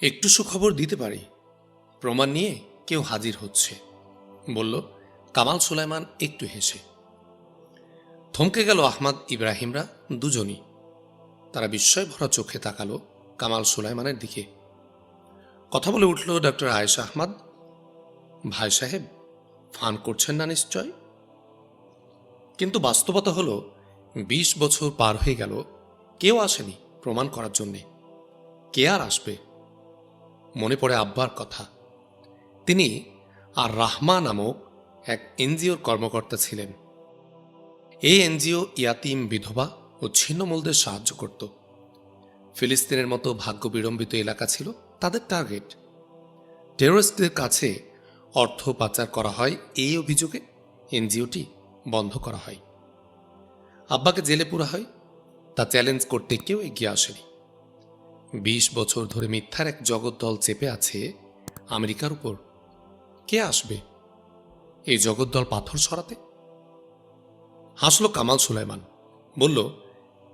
একটু সুখবর দিতে পারি। প্রমাণ নিয়ে কেউ হাজির হচ্ছে। বলল, কামাল সুলাইমান একটু হেসে। থমকে গেল আহমাদ, ইব্রাহিমরা দুজনই। তারা বিস্ময় ভরা চোখে তাকালো কামাল সুলাইমানের দিকে। কথা বলে উঠল ডক্টর আয়েশা আহমদ, ভাই সাহেব, ফান করছেন না নিশ্চয়? কিন্তু বাস্তবতা হলো, বিশ বছর পার হয়ে গেল, কেউ আসেনি প্রমাণ করার জন্যে। কে আর আসবে? মনে পড়ে আব্বার কথা। তিনি আর রাহমা নামক এক এনজিওর কর্মকর্তা ছিলেন। এই এনজিও ইয়াতিম বিধবা ও ছিন্নমূলদের সাহায্য করত। ফিলিস্তিনের মতো ভাগ্য বিড়ম্বিত এলাকা ছিল তাদের টার্গেট। টেরোরিস্টদের কাছে অর্থ পাচার করা হয় এই অভিযোগে এনজিওটি বন্ধ করা হয়। আব্বাকে জেলে পুরা হয়। তা চ্যালেঞ্জ করতে কেউ এগিয়ে আসেনি। বিশ বছর ধরে মিথ্যার এক জগদ্দল চেপে আছে আমেরিকার উপর। কে আসবে? এই জগদ্দল পাথর সরাতে হাসল কামাল সুলাইমান। বলল,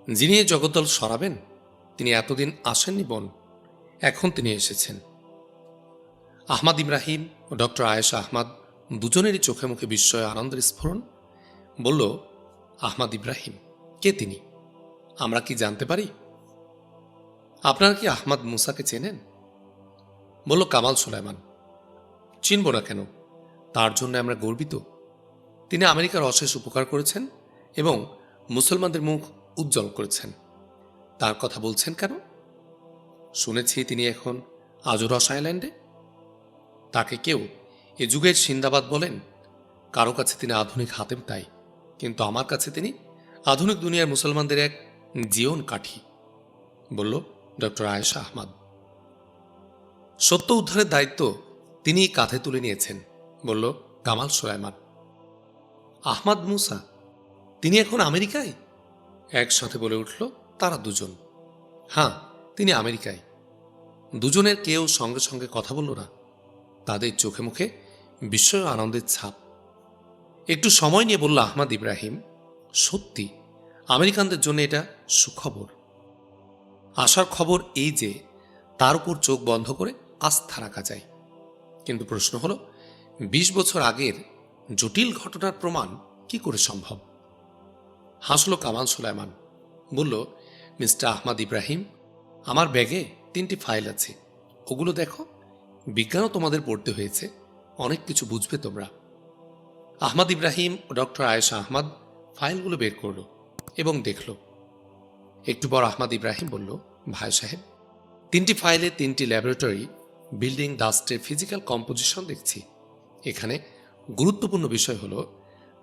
যিনি এই জগদ্দল সরাবেন তিনি এতদিন আসেননি বোন, এখন তিনি এসেছেন। আহমাদ ইব্রাহিম ও ডক্টর আয়েশা আহমাদ দুজনেরই চোখে মুখে বিস্ময় আনন্দের স্ফোরণ। বলল, আহমাদ ইব্রাহিম, কে তিনি? আমরা কি জানতে পারি? আপনারা কি আহমাদ মুসাকে চেনেন? বলল, কামাল সুলাইমান। চিনব না কেন? তার জন্য আমরা গর্বিত। তিনি আমেরিকার অশেষ উপকার করেছেন এবং মুসলমানদের মুখ উজ্জ্বল করেছেন। তার কথা বলছেন কেন? শুনেছি তিনি এখন আজুরস আইল্যান্ডে তাকে কেউ এ যুগের সিন্দাবাদ বলেন। কারও কাছে তিনি আধুনিক হাতেম তাই, কিন্তু আমার কাছে তিনি আধুনিক দুনিয়ার মুসলমানদের এক জীবন কাঠি। বলল ডক্টর আয়েশা আহমদ। সত্য উদ্ধারের দায়িত্ব তিনি কাঁধে তুলে নিয়েছেন, বলল কামাল সোলাইমান। আহমাদ মুসা, তিনি এখন আমেরিকায়? একসাথে বলে উঠল, তারা দুজন। হ্যাঁ তিনি আমেরিকায়। দুজনের কেউ সঙ্গে সঙ্গে কথা বলল না। তাদের চোখে মুখে বিস্ময় আনন্দের ছাপ। একটু সময় নিয়ে বলল আহমাদ ইব্রাহিম, সত্যি, আমেরিকানদের জন্য এটা সুখবর। আসার খবর এই যে, তার উপর চোখ বন্ধ করে আস্থা রাখা যায়। কিন্তু প্রশ্ন হলো, বিশ বছর আগের জটিল ঘটনার প্রমাণ কি করে সম্ভব? হাসল কামাল সুলাইমান, বলল, মিস্টার আহমাদ ইব্রাহিম, আমার ব্যাগে তিনটি ফাইল আছে। ওগুলো দেখো, বিজ্ঞানও তোমাদের পড়তে হয়েছে, অনেক কিছু বুঝবে তোমরা। আহমদ ইব্রাহিম ও ডক্টর আয়েশা আহমদ ফাইলগুলো বের করল এবং দেখল একটু পর আহমদ ইব্রাহিম বলল, ভাই সাহেব, তিনটি ফাইলে তিনটি ল্যাবরেটরি, বিল্ডিং ডাস্টের ফিজিক্যাল কম্পোজিশন দেখছি। এখানে গুরুত্বপূর্ণ বিষয় হলো,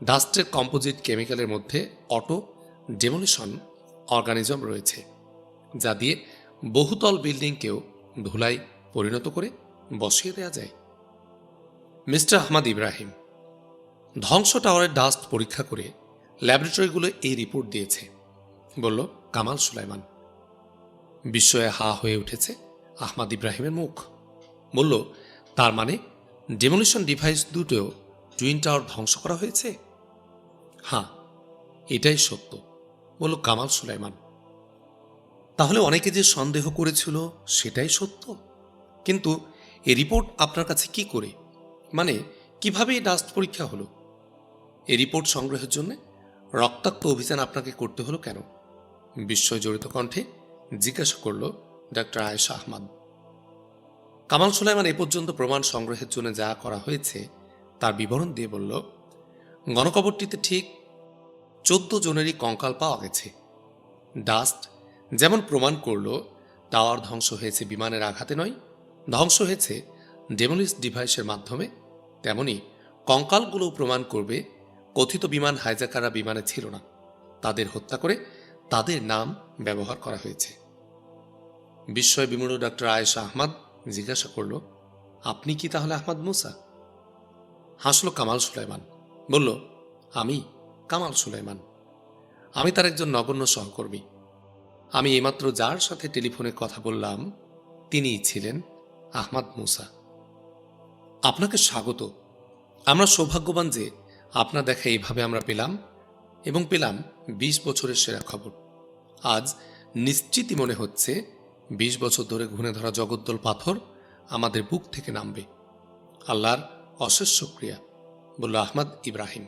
ডাস্টের কম্পোজিট কেমিক্যালের মধ্যে অটো ডেমোলিশন অর্গানিজম রয়েছে, যা দিয়ে বহুতল বিল্ডিংকেও ধুলাই পরিণত করে বসিয়ে দেওয়া যায়। মিস্টার আহমদ ইব্রাহিম, ধ্বংস টাওয়ারের ডাস্ট পরীক্ষা করে ল্যাবরেটরিগুলো এই রিপোর্ট দিয়েছে। বলল কামাল সুলাইমান। বিস্ময়ে হা হয়ে উঠেছে আহমাদ ইব্রাহিমের মুখ। বলল, তার মানে ডেমোলিশন ডিভাইস দুটো টুইন টাওয়ার ধ্বংস করা হয়েছে? হ্যাঁ এটাই সত্য, বলল কামাল সুলাইমান। তাহলে অনেকে যে সন্দেহ করেছিল সেটাই সত্য। কিন্তু এ রিপোর্ট আপনার কাছে কি করে? মানে কীভাবে এই ডাস্ট পরীক্ষা হলো? এ রিপোর্ট সংগ্রহের জন্য রক্তাক্ত অভিযান আপনাকে করতে হলো কেন? বিস্ময় জড়িত কণ্ঠে জিজ্ঞাসা করল ডক্টর আয়েশা আহমদ, কামাল সুলাইমান এ পর্যন্ত প্রমাণ সংগ্রহের জন্য যা করা হয়েছে, তার বিবরণ দিয়ে বলল, গণকবরটিতে ঠিক চোদ্দ জনেরই কঙ্কাল পাওয়া গেছে। ডাস্ট যেমন প্রমাণ করল টাওয়ার ধ্বংস হয়েছে বিমানের আঘাতে নয়, ধ্বংস হয়েছে ডেমোলিস ডিভাইসের মাধ্যমে। তেমনি কঙ্কালগুলোও প্রমাণ করবে, কথিত বিমান হাইজাকাররা বিমানে ছিল না। তাদের হত্যা করে তাদের নাম ব্যবহার করা হয়েছে। বিস্ময় বিমূঢ় ডক্টর আয়েশা আহমদ জিজ্ঞাসা করল, আপনি কি তাহলে আহমদ মুসা? হাসল কামাল সুলাইমান, বলল, আমি কামাল সুলাইমান। আমি তার একজন নগণ্য সহকর্মী। আমি এইমাত্র যার সাথে টেলিফোনে কথা বললাম তিনিই ছিলেন আহমাদ মুসা। আপনাকে স্বাগত। আমরা সৌভাগ্যবান যে আপনার দেখা এইভাবে আমরা পেলাম এবং পেলাম বিশ বছরের সেরা খবর। আজ নিশ্চিতই মনে হচ্ছে বিশ বছর ধরে ঘুরে ধরা জগদ্দল পাথর আমাদের বুক থেকে নামবে। আল্লাহর অশেষ শুক্রিয়া, বলল আহমদ ইব্রাহিম।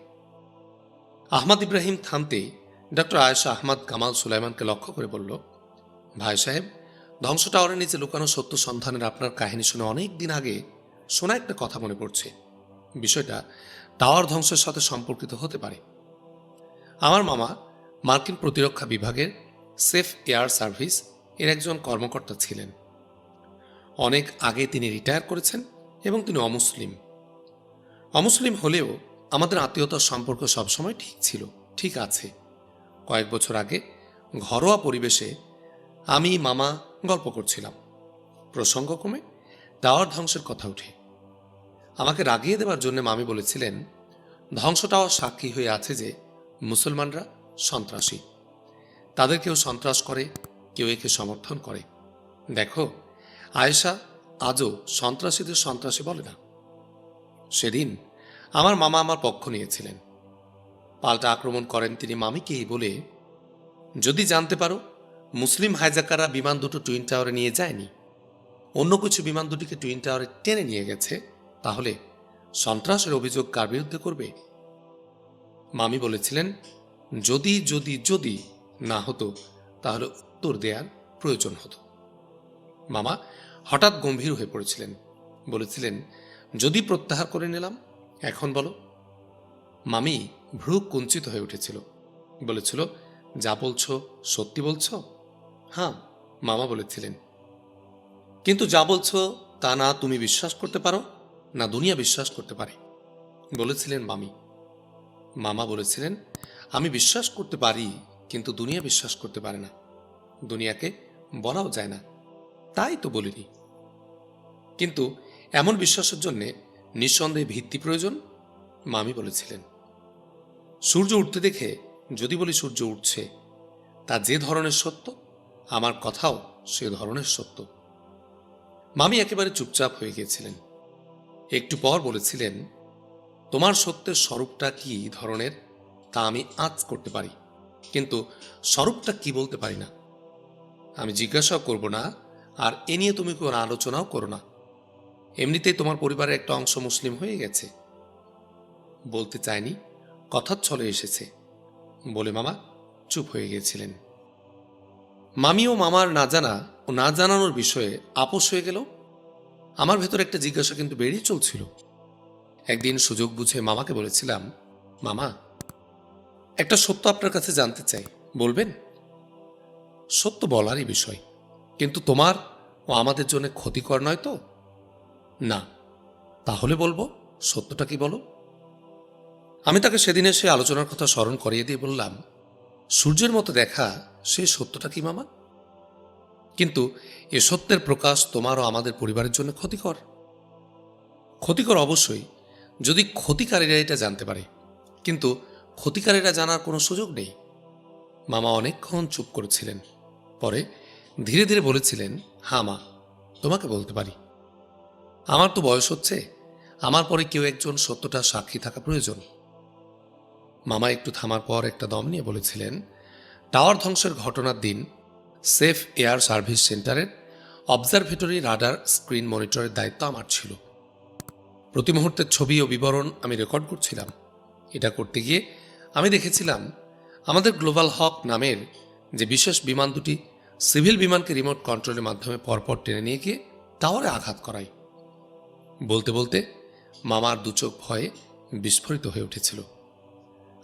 আহমদ ইব্রাহিম থামতেই ডক্টর আয়েশা আহমদ কামাল সুলাইমানকে লক্ষ্য করে বলল, ভাই সাহেব, ধ্বংস টাওয়ারের নিচে লুকানো সত্য সন্ধানের আপনার কাহিনী শুনে অনেক দিন আগে শোনা একটা কথা মনে পড়ছে। বিষয়টা টাওয়ার ধ্বংসের সাথে সম্পর্কিত হতে পারে। আমার মামা মার্কিন প্রতিরক্ষা বিভাগের সেফ এয়ার সার্ভিস এর একজন কর্মকর্তা ছিলেন। অনেক আগে তিনি রিটায়ার করেছেন এবং তিনি অমুসলিম। অমুসলিম হলেও আমাদের আত্মীয়তার সম্পর্ক সবসময় ঠিক ছিল, ঠিক আছে। কয়েক বছর আগে ঘরোয়া পরিবেশে আমি মামা গল্প করছিলাম। প্রসঙ্গক্রমে টাওয়ার ধ্বংসের কথা উঠে। আমাকে রাগিয়ে দেওয়ার জন্য মামি বলেছিলেন ধ্বংস টাওয়ার সাক্ষী হয়ে আছে যে মুসলমানরা সন্ত্রাসী। তাদের কেউ সন্ত্রাস করে, কেউ একে সমর্থন করে। দেখো, আয়েশা আজও সন্ত্রাসীদের সন্ত্রাসী বলে না। সেদিন আমার মামা আমার পক্ষ নিয়েছিলেন। পাল্টা আক্রমণ করেন তিনি মামিকেই বলে, যদি জানতে পারো, মুসলিম হাইজাকাররা বিমান দুটো টুইন টাওয়ারে নিয়ে যায়নি। অন্য কিছু বিমান দুটিকে টুইন টাওয়ারে টেনে নিয়ে গেছে, তাহলে সন্ত্রাসের অভিযোগ কার বিরুদ্ধে করবে? মামি বলেছিলেন, যদি যদি যদি না হতো, তাহলে উত্তর দেওয়ার প্রয়োজন হতো। মামা হঠাৎ গম্ভীর হয়ে পড়েছিলেন। বলেছিলেন, যদি প্রত্যাহার করে নিলাম, এখন বলো। মামি ভ্রু কুঞ্চিত হয়ে উঠেছিল। বলেছিল, যা বলছো সত্যি বলছো? হ্যাঁ মামা বলেছিলেন। কিন্তু যা বলছো তা না তুমি বিশ্বাস করতে পারো, না দুনিয়া বিশ্বাস করতে পারে, বলেছিলেন মামি। মামা বলেছিলেন, আমি বিশ্বাস করতে পারি কিন্তু দুনিয়া বিশ্বাস করতে পারে না। দুনিয়াকে বলাও যায় না। তাই তো বলিনি। কিন্তু এমন বিশ্বাসের জন্যে নিঃসন্দেহে ভিত্তি প্রয়োজন, মামি বলেছিলেন। সূর্য উঠতে দেখে যদি বলি সূর্য উঠছে, তা যে ধরনের সত্য, আমার কথাও সে ধরনের সত্য। মামি একেবারে চুপচাপ হয়ে গিয়েছিলেন। একটু পর বলেছিলেন, তোমার সত্যের স্বরূপটা কি ধরনের, তা আমি আজ করতে পারি। কিন্তু স্বরূপটা কি বলতে পারি না? আমি জিজ্ঞাসাও করব না, আর এ নিয়ে তুমি কোনো আলোচনাও করো না। এমনিতেই তোমার পরিবারের একটা অংশ মুসলিম হয়ে গেছে। বলতে চায়নি কথা ছলে এসেছে। বলে মামা চুপ হয়ে গিয়েছিলেন মামি ও মামার না জানা ও না জানানোর বিষয়ে আপোষ হয়ে গেল। আমার ভেতর একটা জিজ্ঞাসা কিন্তু বেরিয়ে চলছিল। একদিন সুযোগ বুঝে মামাকে বলেছিলাম, মামা একটা সত্য আপনার কাছে জানতে চাই। বলবেন? সত্য বলারই বিষয়। কিন্তু তোমার ও আমাদের জন্য ক্ষতিকর নয় তো? না। তাহলে বলব, সত্যটা কি বলো? আমি তাকে সেদিনে সে আলোচনার কথা স্মরণ করিয়ে দিয়ে বললাম, সূর্যের মতো দেখা সে সত্যটা কি মামা? কিন্তু এ সত্যের প্রকাশ তোমার ও আমাদের পরিবারের জন্য ক্ষতিকর। ক্ষতিকর অবশ্যই, যদি ক্ষতিকারীরা এটা জানতে পারে। কিন্তু ক্ষতিকারীরা জানার কোনো সুযোগ নেই। মামা অনেকক্ষণ চুপ করেছিলেন। পরে ধীরে ধীরে বলেছিলেন হ্যাঁ মা, তোমাকে বলতে পারি। আমার তো বয়স হচ্ছে, আমার পরে কেউ একজন সত্যটা সাক্ষী থাকা প্রয়োজন। মামা একটু থামার পর একটা দম নিয়ে বলেছিলেন, টাওয়ার ধ্বংসের ঘটনার দিন সেফ এয়ার সার্ভিস সেন্টারের অবজারভেটরি রাডার স্ক্রিন মনিটরের দায়িত্ব আমার ছিল। প্রতি মুহূর্তের ছবি ও বিবরণ আমি রেকর্ড করছিলাম। এটা করতে গিয়ে আমি দেখেছিলাম আমাদের গ্লোবাল হক নামের যে বিশেষ বিমান দুটি সিভিল বিমানকে রিমোট কন্ট্রোলের মাধ্যমে পরপর টেনে নিয়ে গিয়ে টাওয়ারে আঘাত করায়। বলতে বলতে মামার দু চোখ ভয়ে বিস্ফোরিত হয়ে উঠেছিল।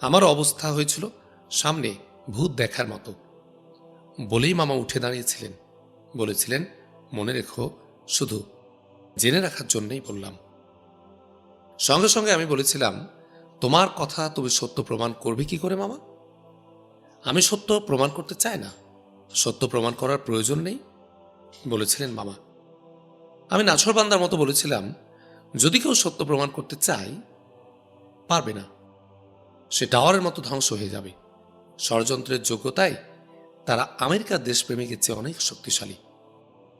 আমার অবস্থা হয়েছিল সামনে ভূত দেখার মতো। বলেই মামা উঠে দাঁড়িয়েছিলেন। বলেছিলেন, মনে রেখো, শুধু জেনে রাখার জন্যই বললাম। সঙ্গে সঙ্গে আমি বলেছিলাম তোমার কথা তুমি সত্য প্রমাণ করবে কি করে, মামা? আমি সত্য প্রমাণ করতে চাই না। সত্য প্রমাণ করার প্রয়োজন নেই, বলেছিলেন মামা। আমি নাছরবান্দার মতো বলেছিলাম, যদি কেউ সত্য প্রমাণ করতে চায়, পারবে না। সে টাওয়ারের মতো ধ্বংস হয়ে যাবে। ষড়যন্ত্রের যোগ্যতায় তারা আমেরিকার দেশপ্রেমিকের চেয়ে অনেক শক্তিশালী।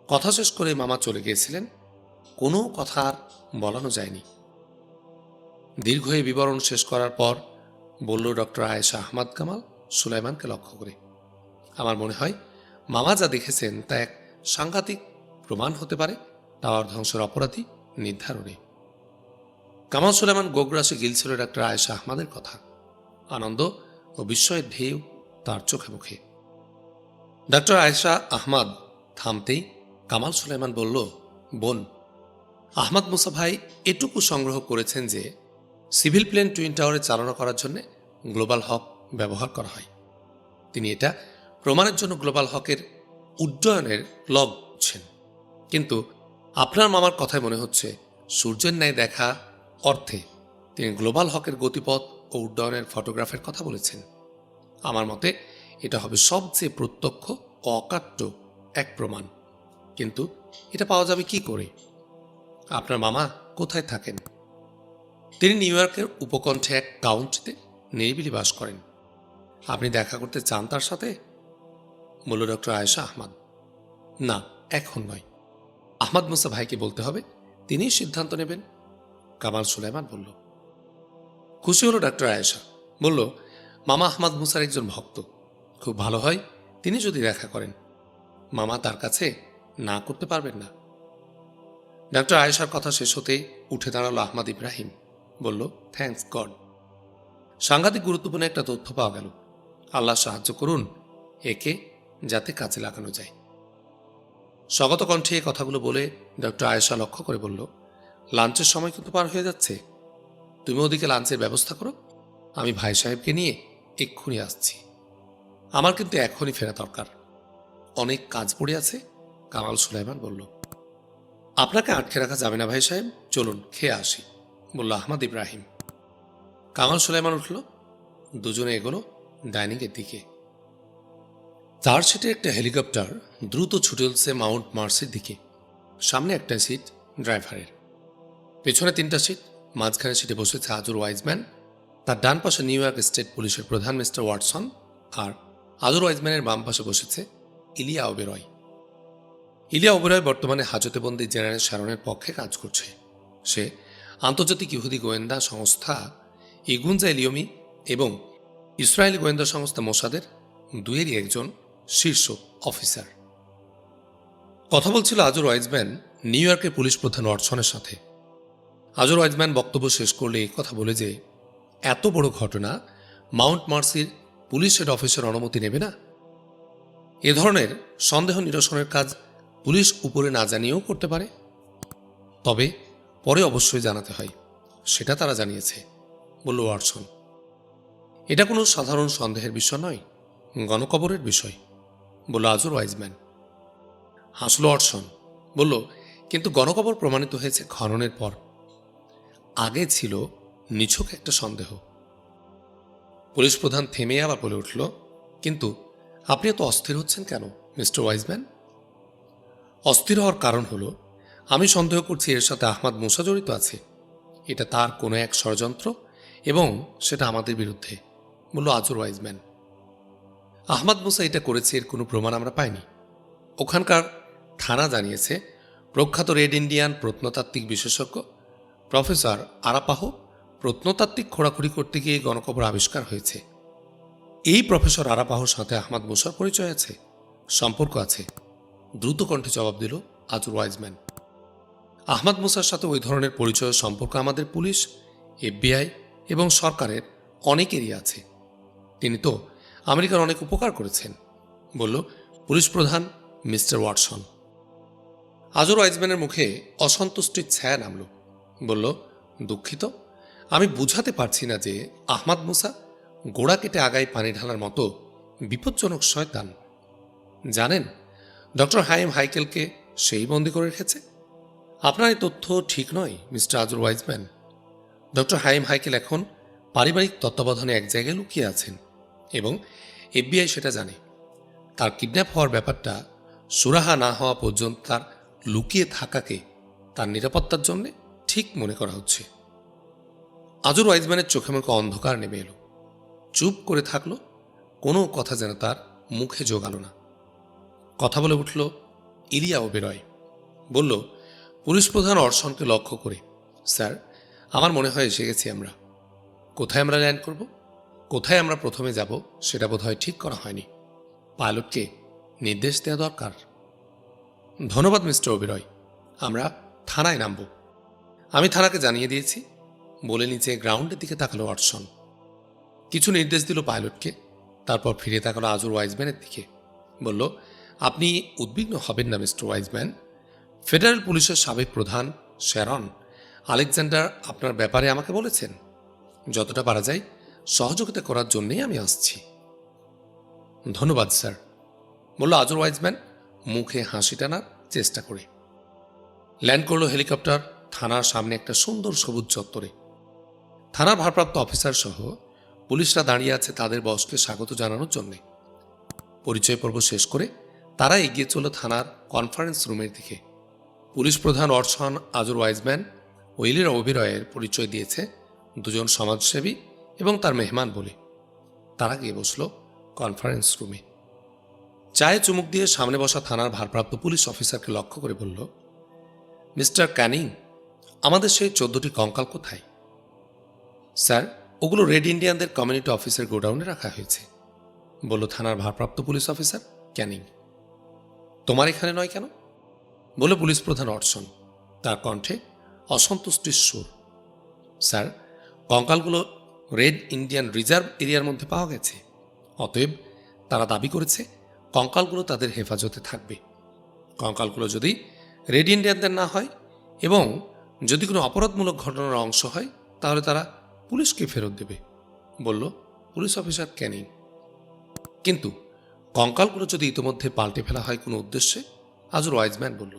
কথা শেষ করে মামা চলে গিয়েছিলেন। কোনো কথা আর বলানো যায়নি। দীর্ঘ এই বিবরণ শেষ করার পর বলল ডক্টর আয়েশা আহমদ কামাল, সুলাইমানকে লক্ষ্য করে। আমার মনে হয় মামা যা দেখেছেন তা এক সাংঘাতিক প্রমাণ হতে পারে টাওয়ার ধ্বংসের অপরাধী নির্ধারণে। কামাল সুলেমান গোগ্রাসে গিলছিল ডাক্তার আয়েশা আহমাদের কথা। আনন্দ ও বিস্ময়ের ঢেউ তার চোখে মুখে। ডাক্তার আয়েশা আহমাদ থামতেই কামাল সুলাইমান বলল, বোন, আহমদ মুসা ভাই এটুকু সংগ্রহ করেছেন যে সিভিল প্লেন টুইন টাওয়ারে চালনা করার জন্য গ্লোবাল হক ব্যবহার করা হয়। তিনি এটা প্রমাণের জন্য গ্লোবাল হকের উড্ডয়নের লগ বুঝছেন কিন্তু আপনার মামার কথায় মনে হচ্ছে সূর্যের ন্যায় দেখা অর্থে তিনি গ্লোবাল হকের গতিপথ ও উড্ডয়নের ফটোগ্রাফের কথা বলেছেন। আমার মতে এটা হবে সবচেয়ে প্রত্যক্ষ, অকাট্য এক প্রমাণ। কিন্তু এটা পাওয়া যাবে কি করে? আপনার মামা কোথায় থাকেন? তিনি নিউ ইয়র্কের উপকণ্ঠে এক কাউন্টিতে নিরিবিলি বাস করেন। আপনি দেখা করতে চান তার সাথে? বলল ডক্টর আয়েশা আহমদ। না, এখন নয়। আহমদ মুসা ভাইকে বলতে হবে, তিনি সিদ্ধান্ত নেবেন। কামাল সুলাইমান বলল। খুশি হলো ডক্টর আয়েশা। বলল, মামা আহমদ মুসার একজন ভক্ত। খুব ভালো হয়, তিনি যদি দেখা করেন। মামা তার কাছে না করতে পারবেন না। ডক্টর আয়েশার কথা শেষ হতে উঠে দাঁড়াল আহমদ ইব্রাহিম। বলল থ্যাংকস গড সাংঘাতিক গুরুত্বপূর্ণ একটা তথ্য পাওয়া গেল। আল্লাহ সাহায্য করুন একে যাতে কাজে লাগানো যায়। স্বগত কণ্ঠে এই কথাগুলো বলে ডক্টর আয়েশা লক্ষ্য করে বলল লাঞ্চের সময় কিন্তু পার হয়ে যাচ্ছে। তুমি ওদিকে লাঞ্চের ব্যবস্থা করো। আমি ভাই সাহেবকে নিয়ে এক্ষুনি আসছি। আমার কিন্তু এখনই ফেরা দরকার। অনেক কাজ পড়ে আছে, কামাল সুলাইমান বলল, আপনাকে আটকে রাখা যাবে না ভাই সাহেব। চলুন, খেয়ে আসি। বলল, আহমদ ইব্রাহিম। কামাল সুলাইমান উঠল, দুজনে এগোলো ডাইনিংয়ের দিকে। চার সিটে একটা হেলিকপ্টার দ্রুত ছুটে উঠছে মাউন্ট মার্সের দিকে। সামনে একটা সিট ড্রাইভারের। পেছনে তিনটা সিট, মাঝখানে সিটে বসেছে আজুর ওয়াইজম্যান তার ডান পাশে নিউ ইয়র্ক স্টেট পুলিশের প্রধান মিস্টার ওয়াটসন আর আজুর ওয়াইজম্যানের বাম পাশে বসেছে ইলিয়া ওবেরয়। ইলিয়া ওবেরয় বর্তমানে হাজতেবন্দি জেনারেল শারনের পক্ষে কাজ করছে। সে আন্তর্জাতিক ইহুদি গোয়েন্দা সংস্থা ইগুনজা এলিয়মি এবং ইসরায়েলি গোয়েন্দা সংস্থা মোসাদের দুয়েরই একজন শীর্ষ অফিসার। কথা বলছিল আজর ওয়াইজম্যান নিউ ইয়র্কের পুলিশ প্রধান ওয়াটসনের সাথে। আজর ওয়াইজম্যান বক্তব্য শেষ করলে কথা বলে যে, এত বড় ঘটনা, মাউন্ট মার্সির পুলিশ হেড অফিসের অনুমতি নেবে না? এ ধরনের সন্দেহ নিরসনের কাজ পুলিশ উপরে না জানিয়েও করতে পারে। তবে পরে অবশ্যই জানাতে হয়। সেটা তারা জানিয়েছে, বলল ওয়াটসন এটা কোনো সাধারণ সন্দেহের বিষয় নয়, গণকবরের বিষয়, বলল আজর ওয়াইজম্যান। হাসলো অর্সন বলল, কিন্তু গণকবর প্রমাণিত হয়েছে খননের পর। আগে ছিল নিছক একটা সন্দেহ। পুলিশ প্রধান থেমে আবার বলে উঠল, কিন্তু আপনি এত অস্থির হচ্ছেন কেন, মিস্টার ওয়াইজম্যান? অস্থির হওয়ার কারণ হলো আমি সন্দেহ করছি এর সাথে আহমাদ মুসা জড়িত আছে। এটা তার কোনো এক ষড়যন্ত্র এবং সেটা আমাদের বিরুদ্ধে, বলল আজর ওয়াইজম্যান আহমাদ মুসা এটা করেছে, এর কোনো প্রমাণ আমরা পাইনি। ওখানকার থানা জানিয়েছে, প্রখ্যাত রেড ইন্ডিয়ান প্রত্নতাত্ত্বিক বিশেষজ্ঞ প্রফেসর আরাপাহ প্রত্নতাত্ত্বিক খোঁড়াখুড়ি করতে গিয়ে গণকবর আবিষ্কার হয়েছে। এই প্রফেসর আরাপাহর সাথে আহমাদ মুসার পরিচয় আছে, সম্পর্ক আছে। দ্রুত কণ্ঠে জবাব দিল আজুর ওয়াইজম্যান আহমাদ মুসার সাথে ওই ধরনের পরিচয় সম্পর্ক আমাদের পুলিশ, এফবিআই এবং সরকারের অনেকেরই আছে। তিনি তো আমেরিকার অনেক উপকার করেছেন, বলল পুলিশ প্রধান মিস্টার ওয়াটসন। আজর ওয়াইজম্যানের মুখে অসন্তুষ্টির ছায়া নামল, বলল, দুঃখিত, আমি বুঝাতে পারছি না যে আহমাদ মুসা গোড়া কেটে আগায় পানি ঢালার মতো বিপজ্জনক শয়তান। জানেন, ডক্টর হাইম হাইকেলকে সেই বন্দি করে রেখেছে আপনার এই তথ্য ঠিক নয়, মিস্টার আজর ওয়াইজম্যান। ডক্টর হাইম হাইকেল এখন পারিবারিক তত্ত্বাবধানে এক জায়গায় লুকিয়ে আছেন এবং এফবিআই সেটা জানে। তার কিডন্যাপ হওয়ার ব্যাপারটা সুরাহা না হওয়া পর্যন্ত তার লুকিয়ে থাকাকে তার নিরাপত্তার জন্য ঠিক মনে করা হচ্ছে। আজর ওয়াইজম্যানের চোখে মুখে অন্ধকার নেমে এলো। চুপ করে থাকল, কোনো কথা যেন তার মুখে জোগালো না। কথা বলে উঠল ইলিয়া ওবেরয় বলল পুলিশ প্রধান অর্শনকে লক্ষ্য করে, স্যার, আমার মনে হয় এসে গেছি আমরা। কোথায় আমরা ল্যান্ড করব? কোথায় আমরা প্রথমে যাব সেটা বোধহয় ঠিক করা হয়নি। পাইলটকে নির্দেশ দেওয়া দরকার। ধন্যবাদ, মিস্টার অবিরয় আমরা থানায় নামব। আমি থানাকে জানিয়ে দিয়েছি। বলে নিচে গ্রাউন্ডের দিকে তাকালো অটসন কিছু নির্দেশ দিল পাইলটকে। তারপর ফিরে তাকালো আজুর ওয়াইজম্যানের দিকে। বলল, আপনি উদ্বিগ্ন হবেন না, মিস্টার ওয়াইজম্যান। ফেডারেল পুলিশের সাবেক প্রধান শ্যারন আলেকজান্ডার আপনার ব্যাপারে আমাকে বলেছেন। যতটা পারা যায় সহযোগিতা করার জন্যেই আমি আসছি। ধন্যবাদ, স্যার। বলল আজর ওয়াইজম্যান মুখে হাসি টানার চেষ্টা করে। ল্যান্ড করল হেলিকপ্টার, থানার সামনে একটা সুন্দর সবুজ চত্বরে। থানার ভারপ্রাপ্ত অফিসার সহ পুলিশরা দাঁড়িয়ে আছে তাদের বসকে স্বাগত জানানোর জন্যে। পরিচয় পর্ব শেষ করে তারা এগিয়ে চলল থানার কনফারেন্স রুমের দিকে। পুলিশ প্রধান অর্শন আজুর ওয়াইজম্যান ওইলির অভিনয়ের পরিচয় দিয়েছে দুজন সমাজসেবী এবং তার মেহমান বলে। তারা গিয়ে বসল কনফারেন্স রুমে চায়ে চুমুক দিয়ে সামনে বসা থানার ভারপ্রাপ্ত পুলিশ অফিসারকে লক্ষ্য করে বলল, মিস্টার ক্যানিং, আমাদের সেই চোদ্দটি কঙ্কাল কোথায়? স্যার, ওগুলো রেড ইন্ডিয়ানদের কমিউনিটি অফিসের গোডাউনে রাখা হয়েছে, বলল থানার ভারপ্রাপ্ত পুলিশ অফিসার ক্যানিং। তোমার এখানে নয় কেন? বলে পুলিশ প্রধান অর্সন তার কণ্ঠে অসন্তুষ্টির সুর। স্যার, কঙ্কালগুলো রেড ইন্ডিয়ান রিজার্ভ এরিয়ার মধ্যে পাওয়া গেছে। অতএব তারা দাবি করেছে কঙ্কালগুলো তাদের হেফাজতে থাকবে। কঙ্কালগুলো যদি রেড ইন্ডিয়ানদের না হয় এবং যদি কোনো অপরাধমূলক ঘটনার অংশ হয়, তাহলে তারা পুলিশকে ফেরত দেবে, বলল পুলিশ অফিসার ক্যানিং। কিন্তু কঙ্কালগুলো যদি ইতোমধ্যে পাল্টে ফেলা হয় কোনো উদ্দেশ্যে আজর ওয়াইজম্যান বলল,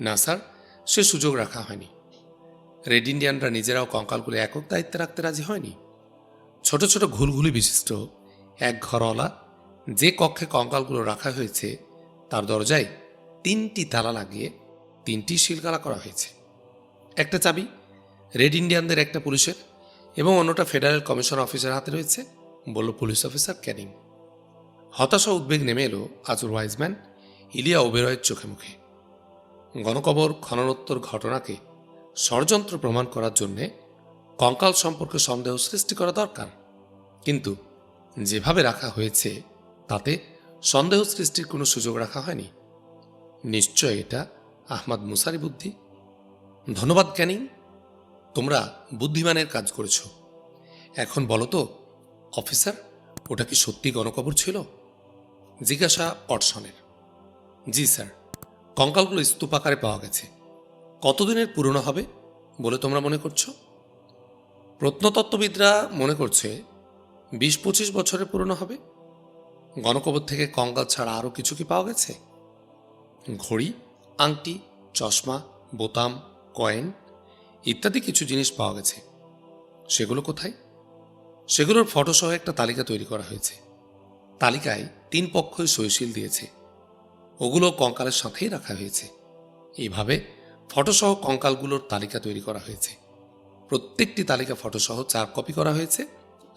না স্যার, সে সুযোগ রাখা হয়নি। রেড ইন্ডিয়ানরা নিজেরাও কঙ্কালগুলো একক দায়িত্বে রাখতে রাজি হয়নি। ছোট ছোট ঘুলঘুলি বিশিষ্ট এক ঘরওয়ালা যে কক্ষে কঙ্কালগুলো রাখা হয়েছে, তার দরজায় তিনটি তালা লাগিয়ে তিনটি শিলকালা করা হয়েছে। একটা চাবি রেড ইন্ডিয়ানদের, একটা পুলিশের এবং অন্যটা ফেডারেল কমিশন অফিসের হাতে রয়েছে, বলল পুলিশ অফিসার ক্যানিং। হতাশা উদ্বেগ নেমে এলো আজুর ওয়াইজম্যান ইলিয়া ওবেরয়ের চোখে মুখে। গণকবর, খননোত্তর ঘটনাকে ষড়যন্ত্র প্রমাণ করার জন্যে কঙ্কাল সম্পর্কে সন্দেহ সৃষ্টি করা দরকার। কিন্তু যেভাবে রাখা হয়েছে, তাতে সন্দেহ সৃষ্টির কোনো সুযোগ রাখা হয়নি। নিশ্চয় এটা আহমাদ মুসারি বুদ্ধি। ধন্যবাদ, ক্যানিং। তোমরা বুদ্ধিমানের কাজ করেছ। এখন বলো তো, অফিসার, ওটা কি সত্যি গণকবর ছিল? জিজ্ঞাসা অটসনের। জি, স্যার। কঙ্কালগুলো স্তূপাকারে পাওয়া গেছে। কতদিনের পুরনো হবে বলে তোমরা মনে করছ? প্রত্নতত্ত্ববিদরা মনে করছে বিশ পঁচিশ বছরের পুরনো হবে। গণকবর থেকে কঙ্কাল ছাড়া আরও কিছু কি পাওয়া গেছে? ঘড়ি, আংটি, চশমা, বোতাম, কয়েন ইত্যাদি কিছু জিনিস পাওয়া গেছে। সেগুলো কোথায়? সেগুলোর ফটোসহ একটা তালিকা তৈরি করা হয়েছে। তালিকায় তিন পক্ষই সইশিল দিয়েছে। ওগুলো কঙ্কালের সাথেই রাখা হয়েছে। এইভাবে ফটোসহ কঙ্কালগুলোর তালিকা তৈরি করা হয়েছে। প্রত্যেকটি তালিকা ফটোসহ চার কপি করা হয়েছে।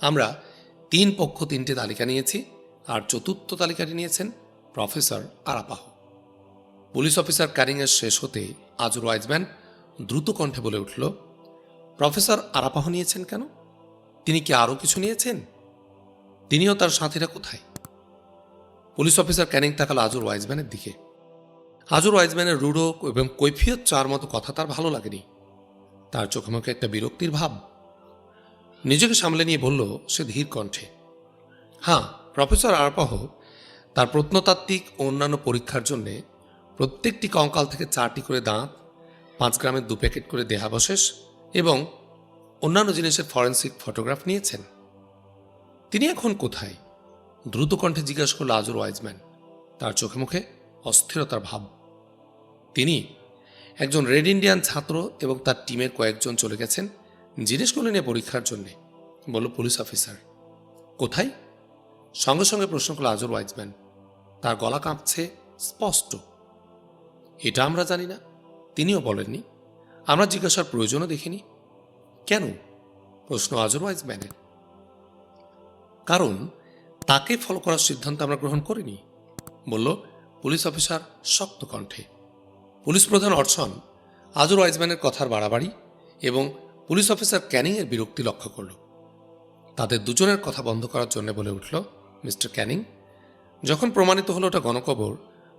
আমরা তিন পক্ষ তিনটি তালিকা নিয়েছি আর চতুর্থ তালিকাটি নিয়েছেন প্রফেসর আরাপাহ। পুলিশ অফিসার ক্যারিংয়ের শেষ হতে আজুর ওয়াইজম্যান দ্রুত কণ্ঠে বলে উঠল, প্রফেসর আরাপাহ নিয়েছেন কেন? তিনি কি আরও কিছু নিয়েছেন? তিনিও তার সাথীরা কোথায়? পুলিশ অফিসার ক্যানিং তাকালো আজুর ওয়াইজম্যানের দিকে। আজুর ওয়াইজম্যানের রুড়ো এবং কৈফিয়ত চার মতো কথা তার ভালো লাগেনি। তার চোখে মুখে একটা বিরক্তির ভাব। নিজেকে সামলে নিয়ে বলল, সে ধীর কণ্ঠে। হ্যাঁ প্রফেসর আরপাহ, তার প্রত্নতাত্ত্বিক ও অন্যান্য পরীক্ষার জন্যে প্রত্যেকটি কঙ্কাল থেকে চারটি করে দাঁত, পাঁচ গ্রামের দু প্যাকেট করে দেহাবশেষ এবং অন্যান্য জিনিসের ফরেন্সিক ফটোগ্রাফ নিয়েছেন। তিনি এখন কোথায়? দ্রুত কণ্ঠে জিজ্ঞাসা করল, আজর ওয়াইজম্যান তার চোখে মুখে অস্থিরতার ভাব। তিনি একজন রেড ইন্ডিয়ান ছাত্র এবং তার টিমের কয়েকজন চলে গেছেন জিনিসগুলো নিয়ে পরীক্ষার জন্যে। বলল, পুলিশ অফিসার, কোথায়? সঙ্গে সঙ্গে প্রশ্ন করল, আজর ওয়াইজম্যান তার গলা কাঁপছে স্পষ্ট। এটা আমরা জানি না, তিনিও বলেননি। আমরা জিজ্ঞাসার প্রয়োজনও দেখিনি। কেন? প্রশ্ন, আজর ওয়াইজম্যানের কারণ তাকে ফলো করার সিদ্ধান্ত আমরা গ্রহণ করিনি, বলল, পুলিশ অফিসার শক্ত কণ্ঠে। পুলিশ প্রধান অর্চন আজর ওয়াইজম্যানের কথার বাড়াবাড়ি এবং পুলিশ অফিসার ক্যানিংয়ের বিরক্তি লক্ষ্য করল। তাদের দুজনের কথা বন্ধ করার জন্য বলে উঠল, মিস্টার ক্যানিং, যখন প্রমাণিত হলো ওটা গণকবর,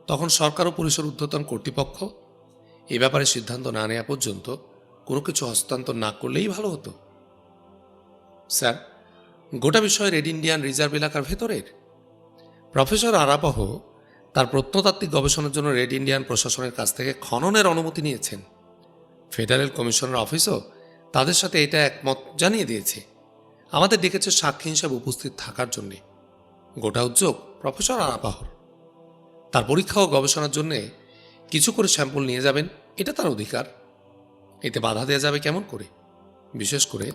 তখন সরকার ও পুলিশের ঊর্ধ্বতন কর্তৃপক্ষ এ ব্যাপারে সিদ্ধান্ত না নেওয়া পর্যন্ত কোনো কিছু হস্তান্তর না করলেই ভালো হতো। স্যার গোটা বিষয় রেড ইন্ডিয়ান রিজার্ভ এলাকার ভেতরের। প্রফেসর আরাপহ তার প্রত্নতাত্ত্বিক গবেষণার জন্য রেড ইন্ডিয়ান প্রশাসনের কাছ থেকে খননের অনুমতি নিয়েছেন। ফেডারেল কমিশনার অফিসও তাদের সাথে এটা একমত জানিয়ে দিয়েছে। আমাদের ডেকেছে সাক্ষী হিসাবে উপস্থিত থাকার জন্যে। গোটা উদ্যোগ প্রফেসর আরাপাহর তার পরীক্ষা ও গবেষণার জন্যে কিছু করে স্যাম্পল নিয়ে যাবেন, এটা তার অধিকার। এতে বাধা দেওয়া যাবে কেমন করে? বিশেষ করে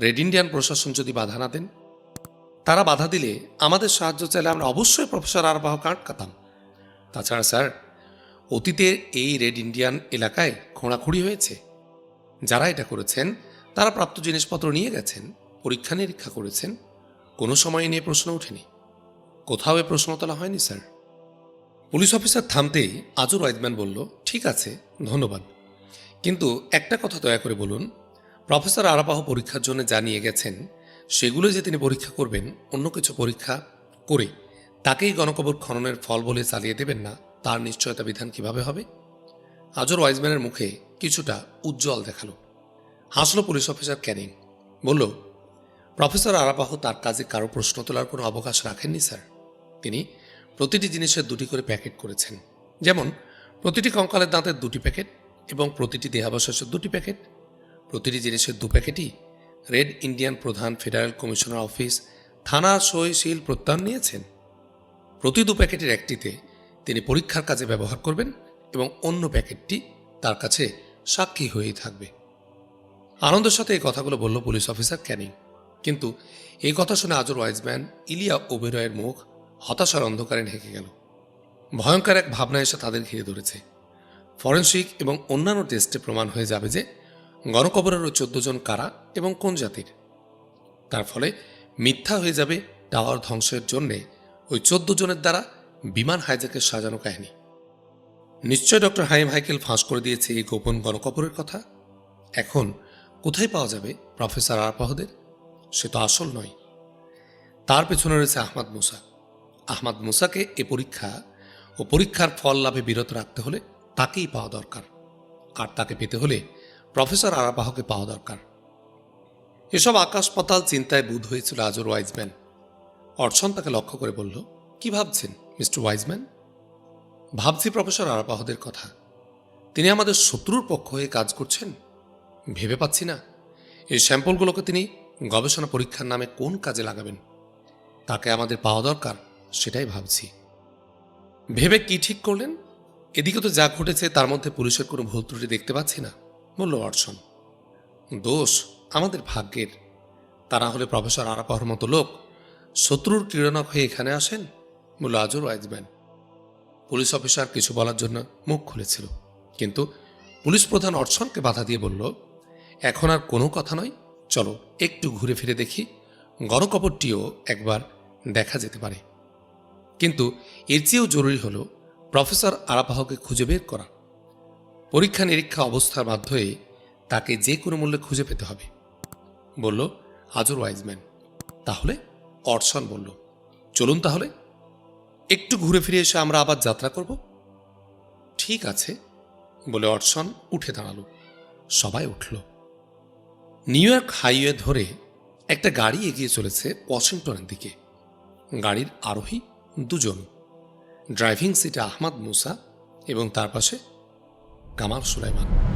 রেড ইন্ডিয়ান প্রশাসন যদি বাধা না দেন, তারা বাধা দিলে আমাদের সাহায্য চাইলে আমরা অবশ্যই প্রফেসর আরবাহ কাটকাতাম তাছাড়া স্যার, অতীতে এই রেড ইন্ডিয়ান এলাকায় খোঁড়াখুড়ি হয়েছে। যারা এটা করেছেন, তারা প্রাপ্ত জিনিসপত্র নিয়ে গেছেন, পরীক্ষা নিরীক্ষা করেছেন। কোনো সময় নিয়ে প্রশ্ন ওঠেনি। কোথাও এ প্রশ্ন তোলা হয়নি, স্যার। পুলিশ অফিসার থামতেই আজর ওয়াইজম্যান বলল, ঠিক আছে, ধন্যবাদ। কিন্তু একটা কথা দয়া করে বলুন প্রফেসর আরাপাহ পরীক্ষার জন্য জানিয়ে গেছেন, সেগুলো যে তিনি পরীক্ষা করবেন, অন্য কিছু পরীক্ষা করে তাকেই গণকবর খননের ফল বলে চালিয়ে দেবেন না, তার নিশ্চয়তা বিধান কীভাবে হবে? আজর ওয়াইজম্যানের মুখে কিছুটা উজ্জ্বল দেখাল। হাসলো পুলিশ অফিসার ক্যানিং। বলল, প্রফেসর আরাপাহ তার কাজে কারও প্রশ্ন তোলার কোনো অবকাশ রাখেননি, স্যার। তিনি প্রতিটি জিনিসের দুটি করে প্যাকেট করেছেন। যেমন, প্রতিটি কঙ্কালের দাঁতের দুটি প্যাকেট এবং প্রতিটি দেহাবশেষের দুটি প্যাকেট। প্রতিটি জিনিসের দু প্যাকেটই রেড ইন্ডিয়ান প্রধান ফেডারেল কমিশনার অফিস থানা সই সিল প্রত্যয়ন নিয়েছেন। প্রতি দু প্যাকেটের একটিতে তিনি পরীক্ষার কাজে ব্যবহার করবেন এবং অন্য প্যাকেটটি তার কাছে সাক্ষী হয়েই থাকবে। আনন্দের সাথে এই কথাগুলো বলল পুলিশ অফিসার ক্যানিং। কিন্তু এই কথা শুনে আজর ওয়াইজম্যান ইলিয়া ওবেরয়ের মুখ হতাশার অন্ধকারে ঢেকে গেল। ভয়ঙ্কর এক ভাবনা এসে তাদের ঘিরে ধরেছে। ফরেন্সিক এবং অন্যান্য টেস্টে প্রমাণ হয়ে যাবে যে গণকবরের ওই চোদ্দ জন কারা এবং কোন জাতির? তার ফলে মিথ্যা হয়ে যাবে টাওয়ার ধ্বংসের জন্যে ওই চোদ্দ জনের দ্বারা বিমান হাইজ্যাকের সাজানো কাহিনী। নিশ্চয় ডক্টর হাইম হাইকেল ফাঁস করে দিয়েছে এই গোপন গণকবরের কথা? এখন কোথায় পাওয়া যাবে প্রফেসর আরপাহদের সে তো আসল নয়। তার পেছনে রয়েছে আহমাদ মুসা। আহমাদ মুসাকে এ পরীক্ষা ও পরীক্ষার ফল লাভে বিরত রাখতে হলে তাকেই পাওয়া দরকার। আর তাকে পেতে হলে প্রফেসর আরাবাহকে পাওয়া দরকার। এসব আকাশ পাতাল চিন্তায় বুধ হয়েছিল আজর ওয়াইজম্যান। অর্চন তাকে লক্ষ্য করে বলল, কি ভাবছেন, মিস্টার ওয়াইজম্যান? ভাবছি প্রফেসর আরাবাহদের কথা। তিনি আমাদের শত্রুর পক্ষ হয়ে কাজ করছেন। ভেবে পাচ্ছি না, এই স্যাম্পলগুলোকে তিনি গবেষণা পরীক্ষার নামে কোন কাজে লাগাবেন। তাকে আমাদের পাওয়া দরকার, সেটাই ভাবছি। ভেবে কি ঠিক করলেন? এদিকে তো যা ঘটেছে তার মধ্যে পুলিশের কোনো ভুল ত্রুটি দেখতে পাচ্ছি না। বলল অর্চন দোষ আমাদের ভাগ্যের। তারা হলে প্রফেসর আরাপাহর মতো লোক, শত্রুর ক্রীড়নক হয়ে এখানে আসেন বলল আজও ওয়াইজম্যান পুলিশ অফিসার কিছু বলার জন্য মুখ খুলেছিল, কিন্তু পুলিশ প্রধান অর্চনকে বাধা দিয়ে বলল, এখন আর কোনো কথা নয়, চলো একটু ঘুরে ফিরে দেখি গণকবরটিও একবার দেখা যেতে পারে। কিন্তু এর চেয়েও জরুরি হলো প্রফেসর আরাপাহকে খুঁজে বের করা। পরীক্ষা নিরীক্ষা অবস্থার মাধ্যমে তাকে যে কোনো মূল্যে খুঁজে পেতে হবে। বলল আজর ওয়াইজম্যান তাহলে অর্শন বলল, চলুন তাহলে। একটু ঘুরে ফিরে এসে আমরা আবার যাত্রা করব? ঠিক আছে, বলে অর্সন উঠে দাঁড়াল। সবাই উঠল। নিউ ইয়র্ক হাইওয়ে ধরে একটা গাড়ি এগিয়ে চলেছে ওয়াশিংটনের দিকে। গাড়ির আরোহী দুজন। ড্রাইভিং সিটে আহমাদ মুসা এবং তার পাশে কামাল সুলাইমান।